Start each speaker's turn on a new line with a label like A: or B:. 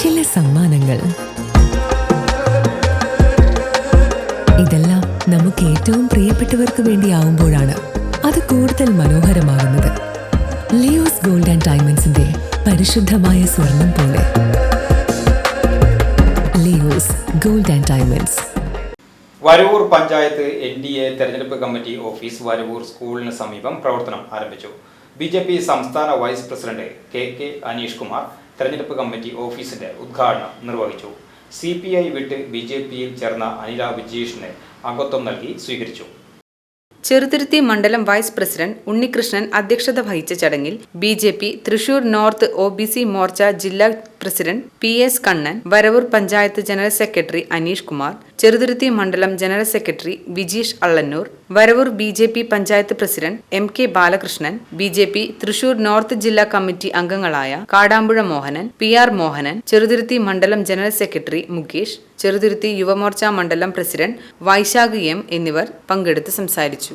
A: ചില സമ്മാനങ്ങൾ. ഇതെല്ലാം നമുക്ക് ഏറ്റവും പ്രിയപ്പെട്ടവർക്ക് വേണ്ടിയാവുമ്പോഴാണ് അത് കൂടുതൽ മനോഹരമാകുന്നത്. ലിയോസ് ഗോൾഡ് ആൻഡ് ഡയമണ്ട്സിന്റെ പരിശുദ്ധമായ സ്വർണം പോലെ. Leo's gold and diamonds.
B: Varavoor panchayat N D A തെരഞ്ഞെടുപ്പ് കമ്മിറ്റി ഓഫീസ് വരവൂർ സ്കൂളിന് സമീപം പ്രവർത്തനം ആരംഭിച്ചു. ബി ജെ പി സംസ്ഥാന vice president K K Aneesh Kumar തെരഞ്ഞെടുപ്പ് കമ്മിറ്റി ഓഫീസിന്റെ ഉദ്ഘാടനം നിർവഹിച്ചു. സി പി ഐ വിട്ട് ബി ജെ പിയിൽ ചേർന്ന അനില വിജീഷിന് അംഗത്വം നൽകി സ്വീകരിച്ചു.
C: ചെറുതിരുത്തി മണ്ഡലം വൈസ് പ്രസിഡന്റ് ഉണ്ണികൃഷ്ണൻ അധ്യക്ഷത വഹിച്ച ചടങ്ങിൽ B J P Thrissur north O B C Morcha ജില്ലാ president P S Kannan Varavoor panchayat general secretary Aneesh Kumar Cheruthuruthy മണ്ഡലം general secretary Vijeesh Allannur Varavoor B J P panchayat president M K Balakrishnan B J P Thrissur north ജില്ലാ committee അംഗങ്ങളായ Kadampuzha Mohanan P R Mohanan Cheruthuruthy മണ്ഡലം general secretary Mukesh Cheruthuruthy Yuva Morcha മണ്ഡലം president Vaishakh M എന്നിവർ പങ്കെടുത്ത് സംസാരിച്ചു.